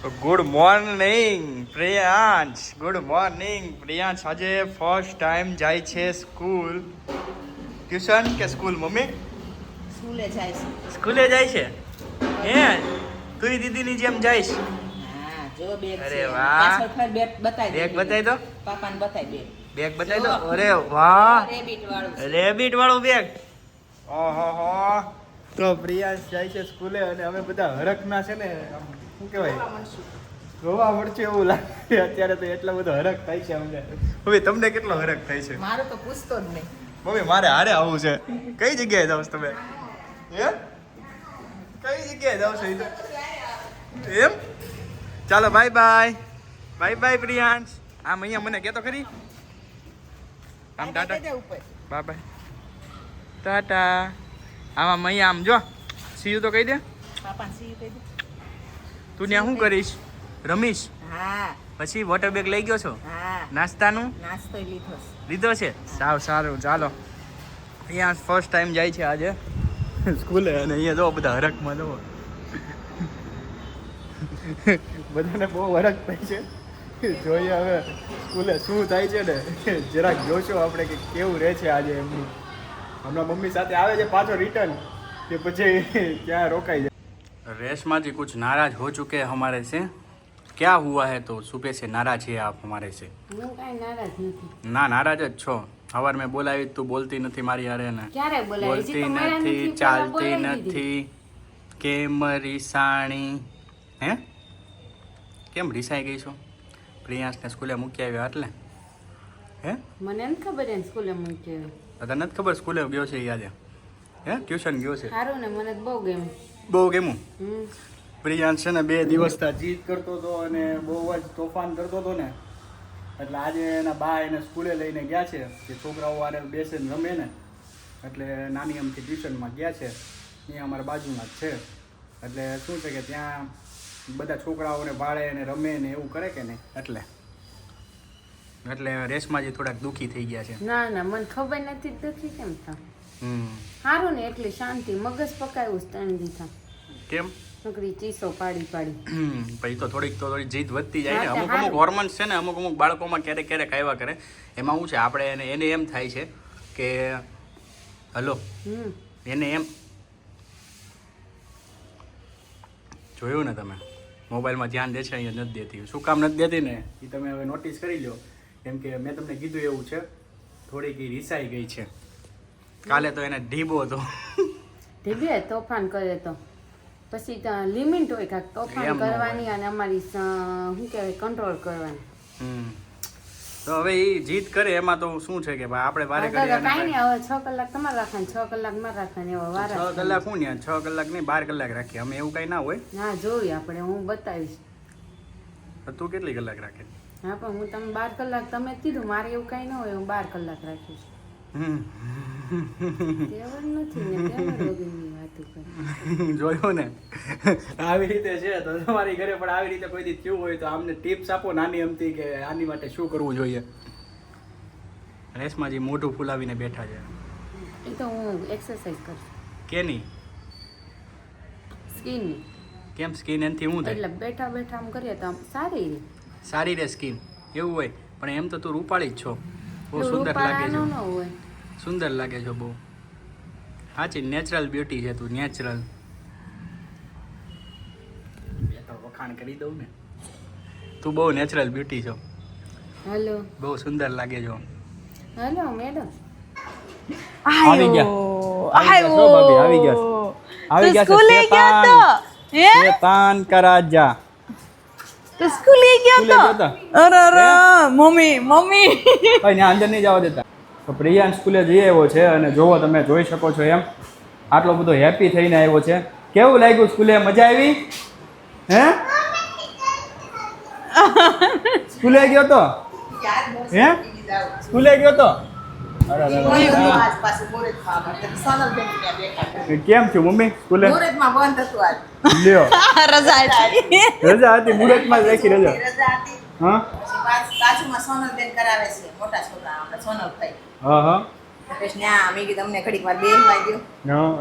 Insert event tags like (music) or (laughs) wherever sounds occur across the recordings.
Good morning Priyansh good morning Priyansh આજે first time જાય છે સ્કૂલ ટ્યુશન કે સ્કૂલ મમ્મી? સ્કૂલે જાય છે. સ્કૂલે જાય છે? હે? તું દીદીની જેમ જઈશ? અરે વાહ. બેગ બતાવી દો. પાપાને બતાવી બેગ બેગ બતાવી દો. અરે વાહ. રેબિટ વાળું. રેબિટ વાળું બેગ. ઓહો હો તો પ્રિયાંશ જાય છે સ્કૂલે અને અમે બધા હરખના છે ને શું કહેવાય? રોવા મળશે એવું લાગે. અત્યારે તો એટલો બધો હરખ થાય છે અમને. હવે તમને કેટલો હરખ થાય છે? મારે તો પૂછતો જ નહીં. મમ્મી મારે હારે આવવું છે. કઈ જગ્યાએ જાવ છો તમે? હે? કઈ જગ્યાએ જાવ છો? તો? એમ? ચાલો bye bye bye bye Priyansh. આમ અહીંયા મને કહેતો ખરી? આમ ટાટા. Bye bye Tata. આમ અહીંયા આમ જો. સીયું તો કહી દે. પાપા સી કહી દે. તું ત્યાં શું કરીશ? રમીશ? હા. પછી વોટર બેગ લઈ ગયો છો? હા. નાસ્તાનું? નાસ્તો લીધો છે. લીધો છે? સાવ સારું. ચાલો. અહીંયા ફર્સ્ટ ટાઈમ જાય છે આજે. સ્કૂલે અને અહીંયા જો બધા હરકમાં જો બધાને બહુ હરક થાય છે. જોઈએ હવે સ્કૂલે શું થાય છે ને. જરાક જોશો આપણે કે કેવું રહે છે આજે એમનું. હમણાં મમ્મી સાથે આવે છે પાછો રિટર્ન કે પછી ક્યાં રોકાઈ જાય. रेशमा जी कुछ नाराज हो चुके हैं हमारे से क्या हुआ है तो सुबह से नाराज है आप हमारे से હું કાંઈ નારાજ નથી ના નારાજ જ છો સવાર મેં બોલાવી તું બોલતી નથી મારી હારે ને ક્યારે બોલાવી બોલતી હજી તો મળ્યા નથી નથી, ચાલતી પહેલા બોલાવી દીધી. નથી કેમ રીસાણી હે કેમ રીસાઈ ગઈ છો પ્રિયાંશને સ્કૂલે મૂકી આવ્યા એટલે હે મને નથી ખબર એને સ્કૂલે મૂક્યો તને નથી ખબર સ્કૂલે ગયો છે ઈ આજે હે ટ્યુશન ગયો છે સારું ને મને તો બહુ ગમ્યું બહુ કેમું હમ. પ્રિયાંશ છે ને બે દિવસથી જીત કરતો હતો અને બહુ જ તોફાન કરતો હતો ને. એટલે આજે એના બા એને સ્કૂલે લઈને ગયા છે. કે છોકરાઓ આરે બેસીને રમે ને. એટલે નાની અમથી ટ્યુશનમાં ગયા છે. અહીંયા અમારા બાજુમાં જ છે. એટલે શું છે કે ત્યાં બધા છોકરાઓને ભાળે ને રમે ને એવું કરે કે નહીં? એટલે. એટલે રેશમાજી થોડાક દુઃખી થઈ ગયા છે. ના ના મને ખબર નથી દુઃખી કેમ થા હમ સારું ને એટલી શાંતિ. મગજ પકાયું ત્રણ દીધા કેમ? છોકરી ચીસો પાડી પાડી. પછી તો થોડીક તો થોડી જીદ વધતી જાય ને. અમુક અમુક હારું. હોર્મોન્સ છે ને અમુક અમુક બાળકોમાં ક્યારેક ક્યારેક આવ્યા કરે. એમાં શું છે આપણે એને એને એમ થાય છે કે હલો. હમ. એને એમ જોયું ને તમે? મોબાઈલમાં ધ્યાન દે છે અહીંયા નથી દેતી. શું કામ નથી દેતી ને? એ તમે હવે નોટિસ કરી લો કેમ કે મેં તમને કીધું એવું છે થોડીક એ રિસાઈ ગઈ છે. કાલે તો એને ઢીબો હતો. ઢીબે તોફાન કરે તો પછી લિમિટ હોય કાંક તોફાન. કરવાની અને અમારી શું કહેવાય કંટ્રોલ કરવાની. તો હવે એ જીદ કરે એમાં તો શું છે કે ભાઈ આપણે વારે કરી કાઈ નહીં હવે છ કલાક તમારે રાખવાની છ કલાક મારે રાખવાની હવે વારા કલાક શું ને છ કલાક નહીં બાર કલાક રાખીએ. અમે એવું કઈ ના હોય. ના જોઈએ આપણે હું બતાવીશ. તું કેટલી કલાક રાખે? હા પણ હું તમે બાર કલાક તમે કીધું મારે એવું કાંઈ ન હોય હું બાર કલાક રાખીશ. (laughs) જોયું ને? આવી રીતે છે તો તમારી ઘરે પણ આવી રીતે કોઈ થયું હોય તો આમને ટિપ્સ આપો નાની અમથી કે આની માટે શું કરવું જોઈએ. રેશમાજી મોઢું ફૂલાવીને બેઠા છે. એ તો હું એક્સરસાઇઝ કરું કેની? સ્કિનની કેમ સ્કિન? એનથી હું થાય? એટલે બેઠા બેઠા આમ કરીએ તો આમ સારી રહે. સારી રે સ્કિન. એવું હોય. પણ એમ તો તું રૂપાળી જ છો. બહુ સુંદર લાગે છે. સુંદર લાગે છે બહુ. સાચી નેચરલ બ્યુટી છે તું નેચરલ વખાણ કરી દઉં ને. તું બહુ નેચરલ બ્યુટી છો. હેલો. બહુ સુંદર લાગે છો. Hello madam. આવી ગયા. આવી ગયા આવી ગયા સ્કૂલે ગયા તો? શેતાન શેતાન કા રાજા તો સ્કૂલે ગયો હતા તો? અરે અરે મમ્મી મમ્મી. ભાઈ ને અંદર નહીં જવા દેતા. તો પ્રિયાન સ્કૂલે જઈ આવ્યો છે અને જોવો તમે જોઈ શકો છો એમ. આટલો બધો હેપી થઈને આવ્યો છે. કેવું લાગ્યું સ્કૂલે? મજા આવી? હે? (laughs) સ્કૂલે ગયો તો? હે? સ્કૂલે ગયો તો? કેમ છો મમ્મી? સ્કૂલે? મુહૂર્તમાં બંધ હતું આજ. લ્યો. (laughs) રજા હતી. રજા હતી મુહૂર્તમાં જ રાખી રજા રજા. હતી હા? બાજુમાં સોનલબેન કરાવે છે મોટા છોકરા આપણે સોનલભાઈ. હા હા. પછી ન્યા અમે કીધું અમને ઘડીક વાર બેસવા દ્યો.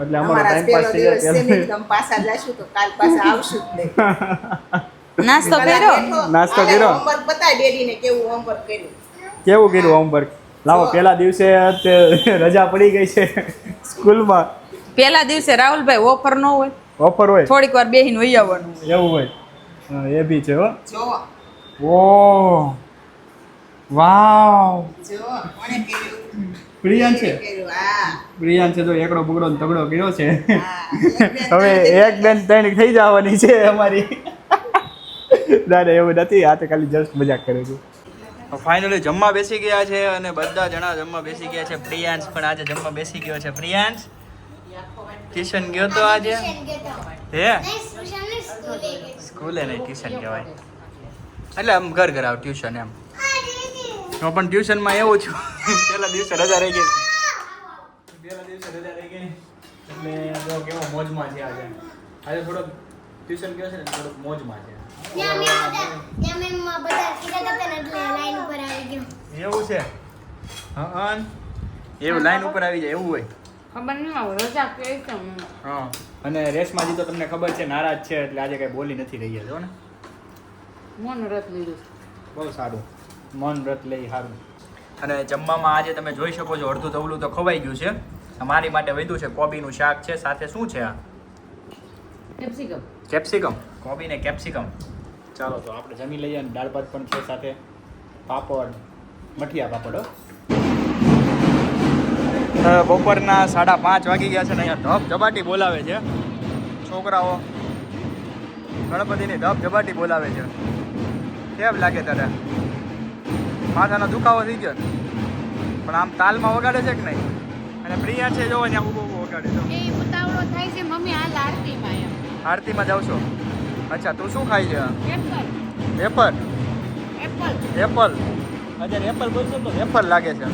એટલે અમારા ટાઈમ પાસ પહેલો થઈ દિવસ છે મેં જાય કીધું અમે પાછા જશું તો કાલ પાછા આવશું (laughs) નાસ્તો કર્યો? નાસ્તો આલે કર્યો? homework બતાય કેવું homework કર્યું. કેવું કર્યું હોમવર્ક લાવો પેલા દિવસે રજા પડી ગઈ છે સ્કૂલમાં. પેલા દિવસે રાહુલભાઈ ઓફર ન હોય. ઓફર હોય? થોડીક વાર બેહીને વહી આવવાનું એવું હોય. એ બી છે હો. ઓ વાવ. પ્રિયાન છે? કર્યું, પ્રિયાન છે તો એકડો બગડો ને તગડો કર્યો છે. હવે એક બેન ત્રણ થઈ જવાની છે અમારી. ના ના એવું નથી આ તો ખાલી જસ્ટ મજાક કરે છું. ફાઇનલી જમવા બેસી ગયા છે અને બધા જણા જમવા બેસી ગયા છે. પ્રિયાંશ પણ આજે જમવા બેસી ગયો છે. પ્રિયાંશ, ટ્યુશન ગયો તો આજે? હે? સ્કૂલે નહીં, ટ્યુશન કહેવાય. એટલે આમ ઘર ઘર આવ, ટ્યુશન એમ. હું પણ ટ્યુશનમાં એવું છું. પહેલા દિવસે રજા રહી ગઈ. પહેલા દિવસે રજા રહી ગઈ. એટલે કેવો મોજમાં છે આજે. આજે થોડોક ટ્યુશન ગયો છે થોડોક મોજમાં છે. ત્યાં મેં બધા ત્યાં મેં બધા કીધા હતા એટલે લાઈન ઉપર આવી ગયો. એવું છે? હા એવું લાઈન ઉપર આવી જાય એવું હોય? ખબર નહીં આવે રજા કે હા. અને રેશમાજી તો તમને ખબર છે નારાજ છે એટલે આજે કઈ બોલી નથી રહી જો ને. મન રથ લીધું. બહુ સારું. મન વ્રત લઈ સારું અને જમવામાં આજે તમે જોઈ શકો છો અડધું તવલું તો ખવાઈ ગયું છે. અમારી માટે વધ્યું છે કોબીનું શાક છે સાથે શું છે આ? કેપ્સિકમ. કેપ્સિકમ. કોબી ને કેપ્સિકમ. ચાલો તો આપણે જમી લઈએ અને દાળ ભાત પણ છે સાથે. પાપડ મઠિયા પાપડ હો. બપોરના સાડા પાંચ વાગી ગયા છે ને અહીંયા ધબ ધબાટી બોલાવે છે. છોકરાઓ ગણપતિની ધબ ઝબાટી બોલાવે છે. કેમ લાગે તારે માથાનો દુખાવો થઈ ગયો. પણ આમ તાલમાં વગાડે છે કે નહીં? અને પ્રિયા છે જોવો અહીંયા ઊભો ઊભો વગાડે છે. એ ઉતાવળો થાય છે મમ્મી હાલ આરતીમાં એમ. આરતીમાં જાવ છો અચ્છા તું શું ખાઈ છે? Wafer apple? અત્યારે એપલ? બોલશો તો વેફર લાગે છે. હા,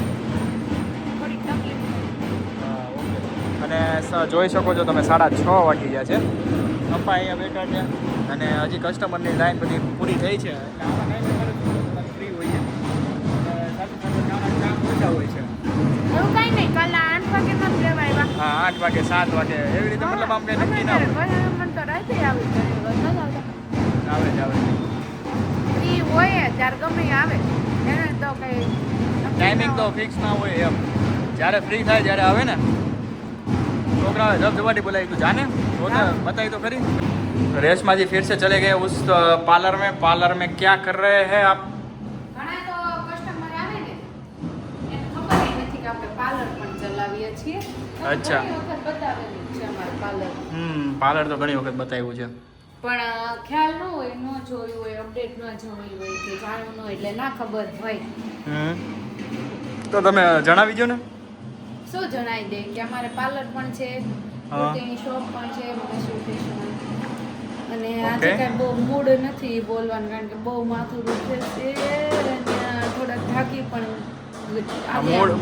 ઓકે. અને સ- જોઈ શકો છો તમે સાડા છ વાગી ગયા છે. પપ્પા અહીંયા બેઠા છે. અને હજી કસ્ટમરની લાઈન બધી પૂરી થઈ છે. ફ્રી હોઈએ હોય છે. હા આઠ વાગે સાત વાગે. એવી રીતે મતલબ આમ કઈ નક્કી ના હોય. આવે જ આવે ફ્રી હોય ત્યારે ગમે એ આવે એને તો કઈ ટાઈમિંગ તો ફિક્સ ના હોય એમ જ્યારે ફ્રી થાય ત્યારે આવે ને છોકરાઓ ધબધબાટી બોલાવી તું જાને તો તો बताई तो खरी रेशमा जी फिर से चले गए उस अ, पार्लर में पार्लर में क्या कर रहे हैं आप ઘણા તો કસ્ટમર આવે ને એને ખબર ય નથી કે આપણે પાર્લર પણ ચલાવીએ છીએ તો અચ્છા. ઘણી વખત બતાવેલું જ છે અમારે પાર્લર હમ પાર્લર તો ઘણી વખત બતાવ્યું છે પણ ખ્યાલ ન હોય ન જોયું હોય અપડેટ ન જોયું હોય કે જાણવું ન હોય એટલે ના ખબર હોય. તો તમે જણાવી દો ને શું જણાવી દે? કે અમારે પાર્લર પણ છે હા. શોપ પણ છે અને આજે કઈ બહુ મૂડ નથી બોલવાનું કારણ કે બહુ માથું દુખે છે થોડાક થાકી પણ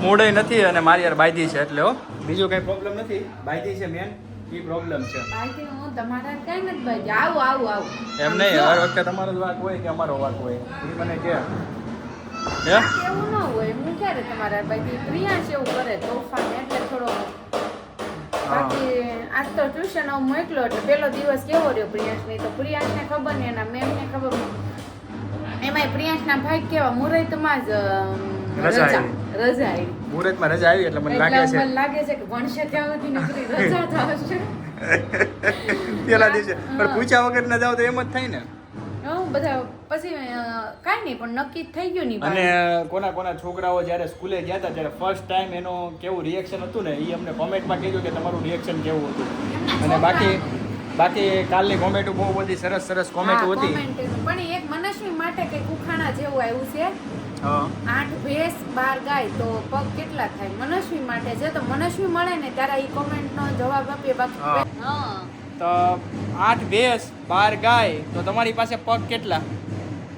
મૂડ નથી અને મારી યાર બાયદી છે એટલે હો. બીજું કઈ પ્રોબ્લેમ નથી. બાયદી છે મેન એ પ્રોબ્લેમ છે. હું તમારા કઈ નથી ભાઈ. આવું આવું આવું. એમ નહીં હર વખતે તમારો જ વાક હોય કે અમારો વાક હોય? એ મને કે. એવું ન હોય. હું ક્યારે તમારા ભાઈ પ્રિયાંશ એવું કરે તોફાન એટલે થોડો. બાકી આજ તો ટ્યુશન મોકલો એટલે પેલો દિવસ કેવો રહ્યો પ્રિયાંશની? તો પ્રિયાંશને ખબર ને એના મેમને ખબર એમાંય પ્રિયાંશના ભાઈ કેવા મુહૂર્તમાં જ રજા રજા. આવી. રજા રજા આવી એટલે મને લાગે છે. મને લાગે છે કે ભણશે ત્યાં સુધી (laughs) રજા થશે પેલા દિવસે. પણ પૂછ્યા વગર ના જાવ તો એમ જ થાય ને. હું બધા પછી કાંઈ નહીં પણ નક્કી જ થઈ ગયું નહીં અને કોના કોના છોકરાઓ જ્યારે સ્કૂલે ગયા હતા ત્યારે ફર્સ્ટ ટાઈમ એનો કેવું રિએક્શન હતું ને એ અમને કોમેન્ટમાં કહેજો કે તમારું રિએક્શન કેવું હતું. અને બાકી બાકી કાલની કોમેન્ટો બહુ બધી સરસ સરસ કોમેન્ટો હતી. પણ એક મનસ્વી માટે કે કુખાણા જેવું આવ્યું છે. આઠ ભેંસ બાર ગાય તો પગ કેટલા થાય? મનસ્વી માટે છે. તો મનસ્વી મળે ને ત્યારે એ કોમેન્ટનો જવાબ આપીએ બાકી તો આઠ ભેંસ બાર ગાય તો તમારી પાસે પગ કેટલા?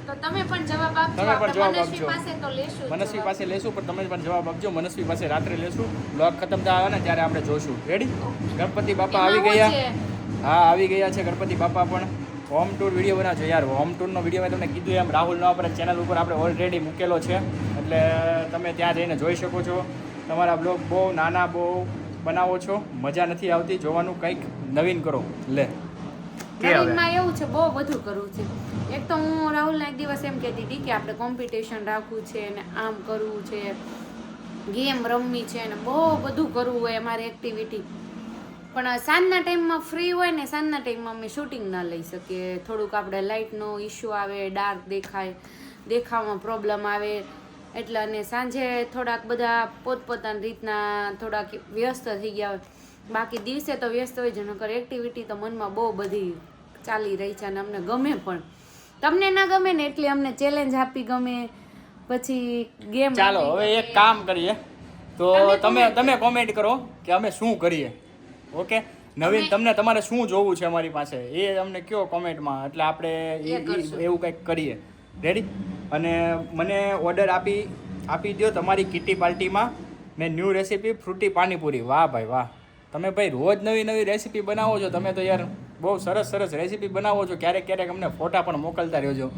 તો તમે પણ જવાબ આપજો. તમે પણ જવાબ મનસ્વી આપજો. પાસે તો લેશું મનસ્વી પાસે લેશું પણ તમે પણ જવાબ આપજો. મનસ્વી પાસે રાત્રે લેશું. બ્લોગ ખતમ થાય આવે ને ત્યારે આપણે જોશું. રેડી ગણપતિ બાપા આવી ગયા? છે? હા આવી ગયા છે ગણપતિ બાપા પણ. હોમ ટૂર વીડિયો બનાવજો યાર. હોમ ટૂરનો વીડિયો મેં તમને કીધું એમ. રાહુલ નવા ચેનલ ઉપર આપણે ઓલરેડી મૂકેલો છે. એટલે તમે ત્યાં જઈને જોઈ શકો છો. તમારા બ્લોગ બહુ નાના, બહુ બનાવો છો. મજા નથી આવતી. જોવાનું કંઈક નવીન કરો. લે. એવું છે, બહુ બધું કરવું છે. એક તો હું રાહુલને એક દિવસ એમ કહેતી હતી કે આપણે કોમ્પિટિશન રાખવું છે ને આમ કરવું છે. ગેમ રમવી છે ને બહુ બધું કરવું હોય અમારે એક્ટિવિટી પણ સાંજના ટાઈમમાં ફ્રી હોય ને સાંજના ટાઈમમાં અમે શૂટિંગ ના લઈ શકીએ. થોડુંક આપણે લાઇટનો ઇશ્યુ આવે ડાર્ક દેખાય દેખાવામાં પ્રોબ્લેમ આવે. એટલે અને સાંજે થોડાક બધા પોતપોતાની રીતના થોડાક વ્યસ્ત થઈ ગયા હોય. બાકી દિવસે તો વ્યસ્ત હોય છે નકર એક્ટિવિટી તો મનમાં બહુ બધી ચાલી રહી છે અને અમને ગમે પણ. તમને ના ગમે ને એટલે અમને ચેલેન્જ આપી ગમે. પછી ગેમ ચાલો હવે એક કામ કરીએ. તો તમે તમે કોમેન્ટ કરો કે અમે શું કરીએ? ઓકે? નવીન તમને તમારે શું જોવું છે અમારી પાસે? એ અમને કયો કોમેન્ટમાં? એટલે આપણે એવું કંઈક કરીએ. રેડી અને મને ઓર્ડર આપી આપી દો તમારી કિટી પાર્ટીમાં. મેં ન્યૂ રેસીપી ફ્રૂટી પાણીપુરી. વાહ ભાઈ વાહ. તમે ભાઈ રોજ નવી નવી રેસીપી બનાવો છો. તમે તો યાર બહુ સરસ સરસ રેસીપી બનાવો છો. ક્યારેક ક્યારેક અમને ફોટા પણ મોકલતા રહેજો.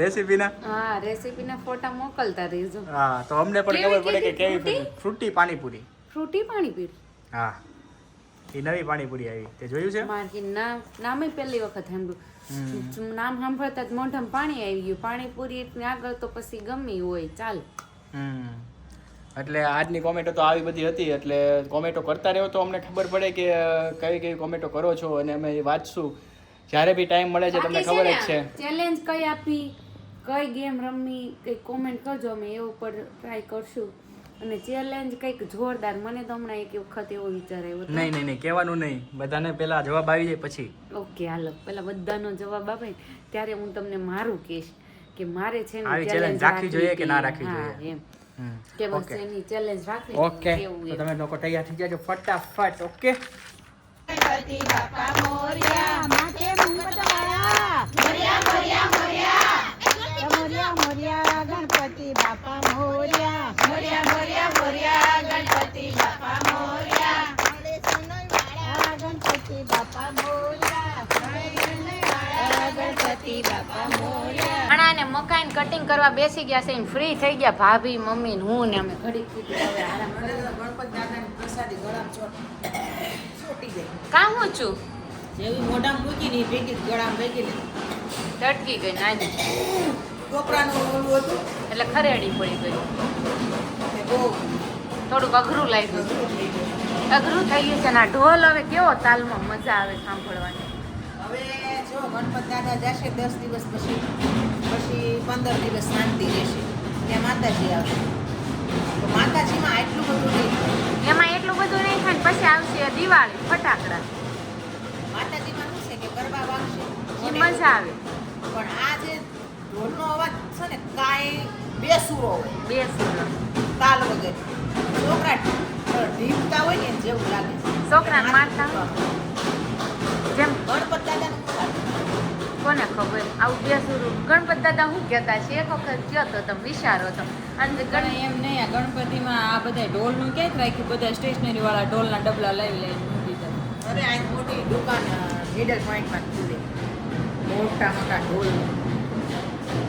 રેસીપીના? હા રેસીપીના ફોટા મોકલતા રહેજો. હા તો અમને પણ ખબર પડે કે કેવી? ફ્રૂટી પાણીપુરી. ફ્રૂટી પાણીપુરી? હા. એ નવી પાણીપુરી આવી. તે જોયું છે? મારી નામ નામે પહેલી વખત સાંભળ્યું. નામ સાંભળતા જ મોઢામાં પાણી આવી ગયું. પાણીપુરી આગળ તો પછી ગમી હોય ચાલ. એટલે આજની કોમેન્ટો તો આવી બધી હતી. એટલે કોમેન્ટો કરતા રહ્યો તો અમને ખબર પડે કે કઈ કઈ કોમેન્ટો કરો છો અને અમે વાંચશું. જ્યારે બી ટાઈમ મળે છે તમને ખબર જ છે ચેલેન્જ કઈ આપી કઈ ગેમ રમવી કઈ કોમેન્ટ કરજો. અમે એ ઉપર ટ્રાય કરશું. અને ચેલેન્જ કંઈક જોરદાર મને તો હમણાં એક વખત એવો વિચાર આવ્યો નહીં નહીં નહીં કહેવાનું નહીં બધાને પહેલા જવાબ આવી જાય પછી ઓકે હાલો પેલા બધાનો જવાબ આપે ત્યારે હું તમને મારું કહીશ કે મારે છે ને challenge રાખવી જોઈએ કે ના રાખવી જોઈએ? એમ કે બસ એની ચેલેન્જ રાખવી ઓકે તો તમે લોકો તૈયાર થઈ જાજો ફટાફટ ઓકે મોર્યા મોર્યા ગણપતિ બાપા મોર્યા. મોર્યા મોર્યા મોર્યા ગણપતિ બાપા મોર્યા. ગણપતિ બાપા મોર્યા. ગણપતિ બાપા મોર્યા. ઘણા ને મકાન કટિંગ કરવા બેસી ગયા છે ફ્રી થઈ ગયા. ભાભી મમ્મી ને હું ને અમે ઘડી કીધું હવે આરામ મને તો ગણપત દાદાની પ્રસાદી ગળામાં ચોટ ગઈ. કાં હું છું? જેવી મોઢામાં મૂકી ની ભેગી ગળામાં ભેગી ને ગઈ. નાની ટોપરાનું ઓલું હતું. એટલે ખરેડી પડી ગઈ. બહુ થોડુંક અઘરું લાગ્યું. અઘરું થઈ ગયું અઘરું થઈ ગયું છે ને ઢોલ હવે કેવો તાલમાં મજા આવે સાંભળવાની. હવે જો ગણપત દાદા જશે દસ દિવસ પછી પછી પંદર દિવસ શાંતિ રહેશે. ત્યાં માતાજી આવશે. માતાજીમાં એટલું બધું નહીં એમાં એટલું બધું નહીં થાય પછી આવશે દિવાળી ફટાકડા. માતાજીમાં શું છે કે ગરબા વાગશે. એ મજા આવે. પણ આ જે ઢોલનો અવાજ છે ને કાંઈ બેસુરો હોય. બે સુર તાલ વગર. છોકરા ઢીકતા હોય ને જેવું લાગે. છોકરાને મારતા જેમ ગણપત દાદાનું કોને ખબર? આવું બે સુર ગણપત દાદા શું કહેતા? છે? એક વખત કયો તો તમે વિચારો તો. અને ગણ એમ નહીં આ ગણપતિમાં આ બધા ઢોલનું ક્યાંક રાખ્યું? બધા સ્ટેશનરી વાળા ઢોલના ડબલા લઈ લઈને મૂકી દીધા અરે આ મોટી દુકાન મિડલ પોઈન્ટમાં ખુલે. મોટા મોટા ઢોલ.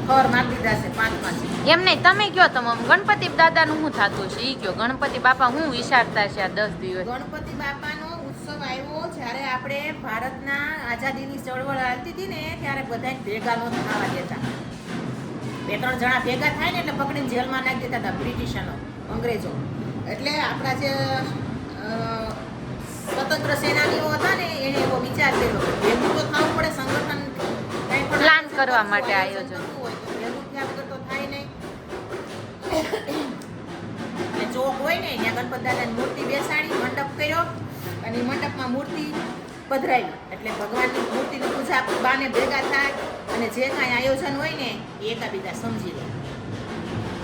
ખર મારી દીધા છે પાંચ પાંચ. એમ નહીં તમે કયો તમે ગણપતિ દાદાનું શું થતું છે? ઈ કયો ગણપતિ બાપા હું વિચારતા છે આ દસ દિવસ? ગણપતિ બાપાનો ઉત્સવ આવ્યો જ્યારે આપણે ભારતના આઝાદીની ચળવળ હાલતી હતી ને ત્યારે બધા ભેગા નો થવા દેતા. બે ત્રણ જણા ભેગા થાય ને એટલે પકડીને જેલમાં નાખી દેતા હતા બ્રિટિશનો અંગ્રેજો. એટલે આપણા જે સ્વતંત્ર સેનાનીઓ હતા ને એને એવો વિચાર કર્યો ભેગું તો થવું પડે સંગઠન કરવા માટે આયોજન. ચોક હોય ને ત્યાં ગણપત દાદાની મૂર્તિ બેસાડી, મંડપ કર્યો, અને મંડપમાં મૂર્તિ પધરાવી. એટલે ભગવાનની મૂર્તિની પૂજા બાને ભેગા થાય, અને જે કાંઈ આયોજન હોય ને, એ એકાબીજા સમજી લે.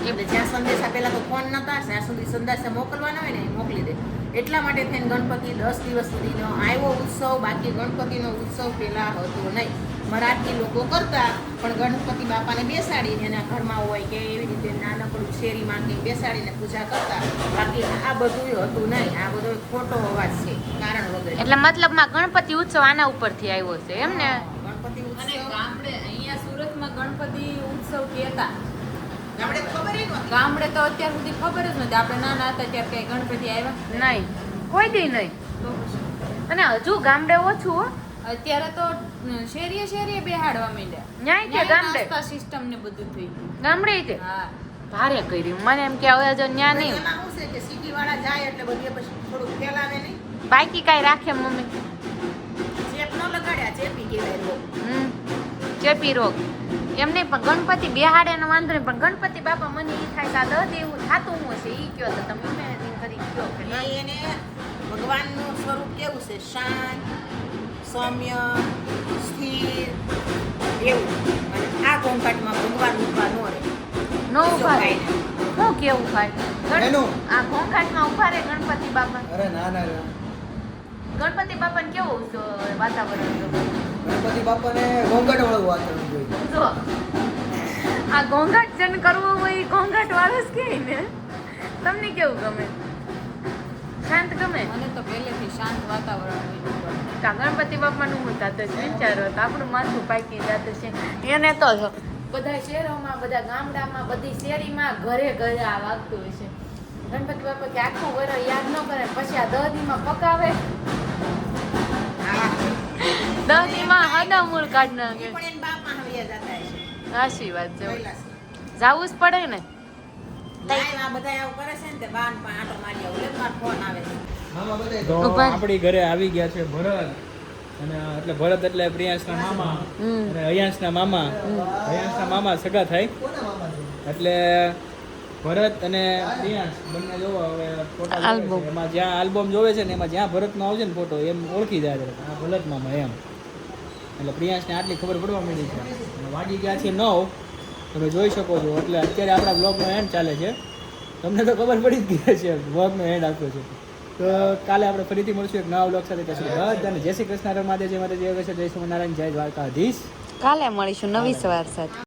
એટલે જ્યાં સંદેશા પહેલાં તો ફોન નતા, જ્યાં સુધી સંદેશા મોકલવાના હોય ને, એ મોકલી દે. એટલા માટે થઈને ગણપતિ દસ દિવસ સુધીનો આવ્યો ઉત્સવ, બાકી ગણપતિનો ઉત્સવ પહેલાં હતો નહીં. મરાઠી લોકો કરતા પણ ગણપતિ બાપાને બેસાડીને એના ઘરમાં હોય કે એવી રીતે નાનકડું શેરીમાં કે બેસાડીને પૂજા કરતા બાકી આ બધું હતું નહીં. આ બધો ખોટો અવાજ છે કારણ વગર. એટલે મતલબમાં ગણપતિ ઉત્સવ આના ઉપરથી આવ્યો છે એમ ને? ગણપતિ અને ઉત્સવ ગામડે અહીંયા સુરતમાં ગણપતિ ઉત્સવ કહેતા. ગામડે તો ખબર ય નહોતી. ગામડે તો અત્યાર સુધી ખબર જ નથી. આપણે નાના હતા ત્યારે કઈ ગણપતિ આવ્યા. નહીં. કોઈ દી નહીં. તો અને હજુ ગામડે ઓછું હો. અત્યારે તો શેરીએ શેરીએ બેહાડવા માંડ્યા. ન્યાય છે ગામડે. સિસ્ટમ ને બધું થઈ ગયું. ગામડે છે? હા. ભારે કર્યું. મને એમ કે હવે જો ન્યા નહીં. એમાં શું છે કે સિટી વાળા જાય એટલે બધું પછી થોડુંક ફેલાવે નહીં. બાકી કઈ રાખે મમ્મી? ચેપ ન લગાડ્યા ચેપી કહેવાય રોગ. હમ. ચેપી રોગ. એમ નહીં પણ ગણપતિ બેહાડે નો વાંધો નહીં પણ ગણપતિ બાપા મને એ થાય કે આ દસ એવું થાતું હું હશે એ કયો તો તમે મેં કરી કયો કે એને ભગવાનનું સ્વરૂપ કેવું છે? શાંત સૌમ્ય સ્થિર એવું. અને આ ઘોંઘાટમાં ભગવાન ઊભા ન રહે. નો ઊભા રહે. શું કેવું ભાઈ ગણ- આ ઘોંઘાટમાં ઊભા રહે ગણપતિ બાપા. અરે ના ના ગણપતિ બાપાને કેવું છે વાતાવરણ જો? ગણપતિ બાપાને ઘોંઘાટ વાળું વાતાવરણ જોઈએ જો. આ ઘોંઘાટ જેને કરવો હોય એ ઘોંઘાટ વાળો જ કે ને. તમને કેવું ગમે? શાંત ગમે? મને તો પહેલેથી શાંત વાતાવરણ કા ગણપતિ બાપાનું હું તાતે જ વિચારો તો આપણું માથું પાકી જાતે છે એને તો બધા શહેરોમાં બધા ગામડામાં બધી શેરીમાં ઘરે ઘરે આ વાગતું હોય છે ગણપતિ બાપા કે આખું વર યાદ ન કરે પછી આ દહ દીમાં પકાવે. દહ દીમાં હદા મૂળ કાઢ નાખે. સાચી વાત છે. જાવું જ પડે ને. આપણી ઘરે આવી ગયા છે ભરત અને એટલે ભરત એટલે પ્રિયાંશના મામા. અને અયાંશના મામા. અયાંશના મામા સગા થાય. એટલે ભરત અને પ્રિયાંશ બંને જોવો હવે ફોટા. એમાં જ્યાં આલ્બમ જોવે છે ને એમાં જ્યાં ભરતનો આવશે ને ફોટો એમ ઓળખી જાય છે. આ ભરત મામા એમ. એટલે પ્રિયાંશને આટલી ખબર પડવા માંડી છે. અને વાગી ગયા છે નવ. તમે જોઈ શકો છો. એટલે અત્યારે આપણા બ્લોગનો એન્ડ ચાલે છે. તમને તો ખબર પડી જ ગઈ છે બ્લોગનો એન્ડ આપ્યો છે. તો કાલે આપણે ફરીથી મળશું એક નવા બ્લોગ સાથે. સુધી બધાને જય શ્રી કૃષ્ણ. રમાદે જય માતા જય વૈશ્વ જય જય દ્વારકાધીશ. કાલે મળીશું નવી સવાર સાથે.